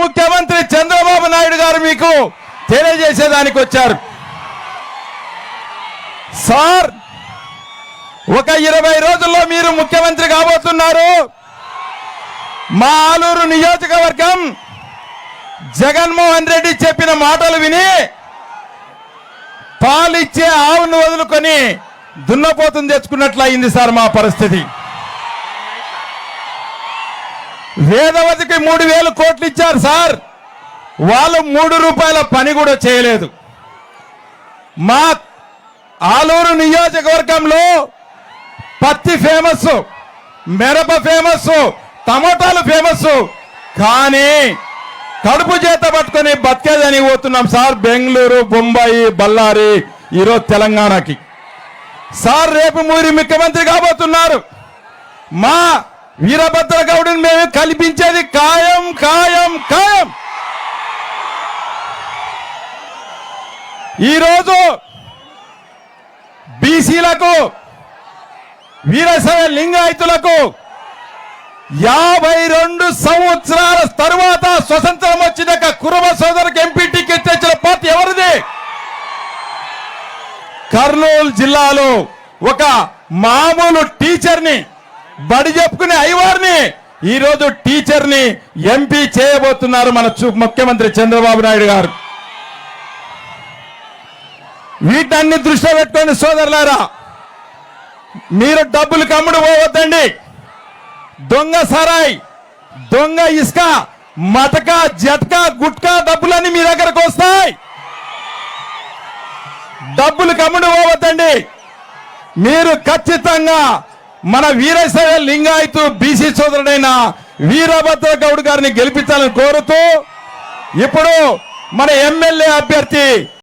ముఖ్యమంత్రి చంద్రబాబు నాయుడు గారు మీకు తెలియజేసేదానికి వచ్చారు సార్ ఒక ఇరవై రోజుల్లో మీరు ముఖ్యమంత్రి కాబోతున్నారు. మా ఆలూరు నియోజకవర్గం జగన్మోహన్ రెడ్డి చెప్పిన మాటలు విని పాలిచ్చే ఆవును వదులుకొని దున్నపోతుని తెచ్చుకున్నట్లు అయింది సార్ మా పరిస్థితి. వేదవతికి మూడు వేలు కోట్లు ఇచ్చారు సార్. వాళ్ళు మూడు రూపాయల పని కూడా చేయలేదు. మా ఆలూరు నియోజకవర్గంలో పత్తి ఫేమస్ మిరప ఫేమస్ టమోటాలు ఫేమస్ కానీ కడుపు చేత పట్టుకొని బతికేదని పోతున్నాం సార్. బెంగళూరు బొంబాయి బళ్ళారి ఈరోజు తెలంగాణకి. సార్ రేపు మీరు ముఖ్యమంత్రి కాబోతున్నారు. మా వీరభద్ర గౌడిని మేము కల్పించేది ఖాయం ఖాయం ఖాయం. ఈరోజు బీసీలకు వీరశైవ లింగాయతులకు యాభై రెండు సంవత్సరాల తరువాత స్వతంత్రం వచ్చినాక కురుమ సోదరుకి ఎంపీ టికెట్ తెచ్చిన పార్టీ ఎవరిది? కర్నూలు జిల్లాలో ఒక మామూలు టీచర్ని బడి చెప్పుకునే అయ్యవారిని ఈరోజు టీచర్ని ఎంపీ చేయబోతున్నారు మన ముఖ్యమంత్రి చంద్రబాబు నాయుడు గారు. వీటన్ని దృష్టిలో పెట్టుకోండి సోదరులారా. మీరు డబ్బులు కమ్ముడు పోవద్దండి. దొంగ సరాయ్ దొంగ ఇసుక మటక జట్క గుట్కా డబ్బులన్నీ మీ దగ్గరకు వస్తాయి. డబ్బులు కమ్ముడు పోవద్దండి. మీరు ఖచ్చితంగా మన వీరశైవ లింగాయతు బీసీ సోదరుడైన వీరభద్ర గౌడ్ గారిని గెలిపించాలని కోరుతూ ఇప్పుడు మన ఎమ్మెల్యే అభ్యర్థి